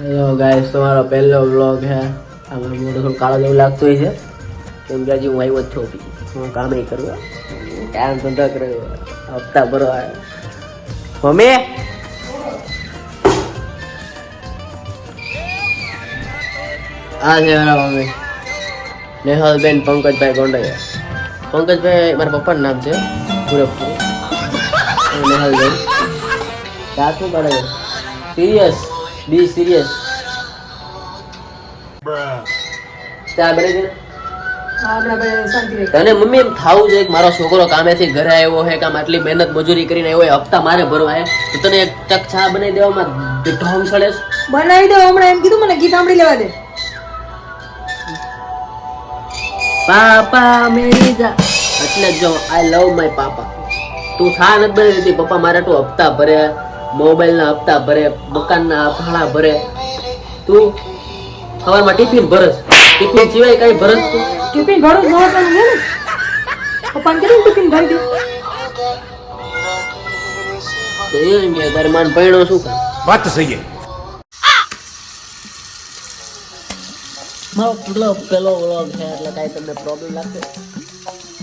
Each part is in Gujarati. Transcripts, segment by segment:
હેલો ગાઈસ તમારો પહેલો વ્લોગ છે. આમાં મોટો થોડું કાળો જેવું લાગતું હોય છે. કેમ કે હજી હું આવ્યો જ બી. હું કામ નહીં કરું કામ ધંધા કર્યો હપ્તા ભરવા. મમ્મી? આ છે મારા મમ્મી. નેહલબેન પંકજભાઈ ગોંડૈયા પંકજભાઈ મારા પપ્પાનું નામ છે. પૂરેપૂરું નેહલબેન. સાચું પડે સિરિયસ બી સિરિયસ ચા બને છે? તને મમ્મી એમ થાવું છે કે મારો છોકરો કામેથી ઘરે આવ્યો છે કામ આટલી મહેનત મજૂરી કરીને આવ્યો હપ્તા મારે ભરવા હે? તો તને એક ટક ચા બનાવી દેવામાં ઢોંગ ચડે બનાવી દો હમણાં એમ કીધું મને ગીત સાંભળી લેવા દે. પાપા મેરી જા. એટલે જો આઈ લવ માય પાપા તું સા નથી બની પપ્પા મારે તું હપ્તા ભરે. મોબાઈલના હપ્તા ભરે મકાનના ભાડા ભરે. તું સવારમાં ટિફિન ભરસ. ટિફિન સિવાય કઈ ભરસ તું. ટિફિન ભરું જ છે ને પપ્પાને કેટલું ટિફિન ભરી દઉં તો તારે માન શું કર વાત તો સહી है મારો પેલો પેલો વ્લોગ છે એટલે કાંઈ તમને પ્રોબ્લેમ લાગશે.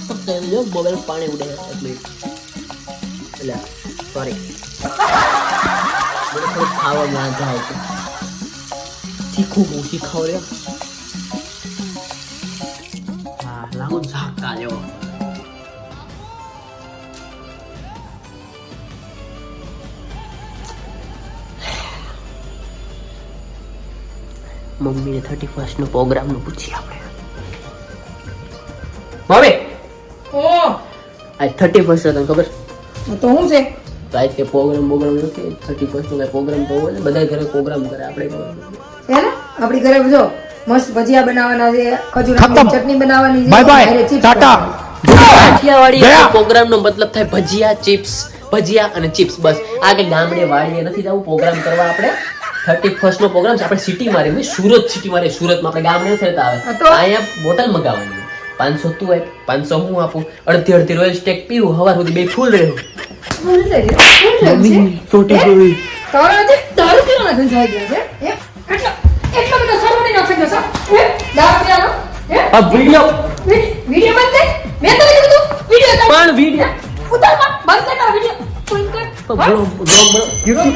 ફક્ત જો મોબાઈલ પાણી ઉડે એટલે એટલે સોરી. મને થોડું ખાવામાં જાય છે. શીખું હું શીખાવ રે હા લાગુ ઝાકા લેવો મમ્મીને થર્ટી ફર્સ્ટનું પ્રોગ્રામનું પૂછીએ આપણે. મમ્મી ઓ! આજ થર્ટી ફર્સ્ટ તને ખબર? તો હું છે? તો આજ કે પ્રોગ્રામ પ્રોગ્રામ નથી થર્ટી ફર્સ્ટ નો પ્રોગ્રામ તો હોય ને બધા ઘરે પ્રોગ્રામ કરે આપણે છે ને? આપણી ઘરે જો મસ્ત ભજીયા બનાવવાના છે ખજૂર ચટણી બનાવવાની છે bye bye Tata. Kathiawadi programme નો મતલબ થાય ભજીયા ચિપ્સ ભજીયા અને ચિપ્સ બસ. આ કે ગામડે વાડીએ નથી જવું પ્રોગ્રામ કરવા આપણે થર્ટી ફર્સ્ટ નો પ્રોગ્રામ છે. આપણે સિટી માં રહીએ સુરત સિટી માં રહી સુરતમાં આપણે ગામડે નથી રહેતા આવે અહીંયા બોટલ મગાવવાની. પાંચસો તું આપ પાંચસો હું આપું. અડધી અડધી રોયલ સ્ટેક પીવું હવાર સુધી બે ફૂલ રહ્યું. ફૂલ થઈ ગયું. ફૂલ થઈ ગયું છે. ચોટી હે? ગઈ તારો આજે દારૂ પીવાના ધંધા થઈ ગયા છે? એટલો એટલો બધો સર્વની નાખી દેશો હે? દારૂ પીવાનો? આ વિડિયો વી- બંધ કર. મેં તને કીધું તું. પણ વિડિયો ઉતાર બંધ કર તારો વીડિયો બંધ કર. બોલો બોલો બોલો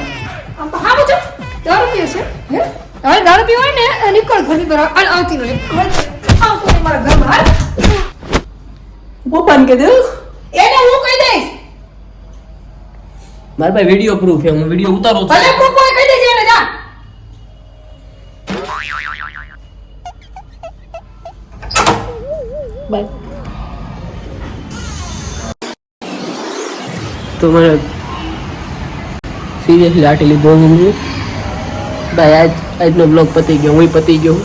આમ હા બચો. દારૂ પીવે છે. હે? હવે દારૂ પીવો હોય ને નીકળ ઘરની બહાર હાલ આવતી આવતો નહીં મારા ઘરમાં. હાલ પપ્પાને કે દઉં એને હું મારા પાસે વીડિયો પ્રૂફ છે હું વીડિયો ઉતારું છું. ભલે પ્રૂફ હોય કહી દેજે એને જા. તો મને સિરિયસલી આટલી લીધો હું ભાઈ આજ આજનો બ્લોગ પતી ગયો હું પતી ગયો.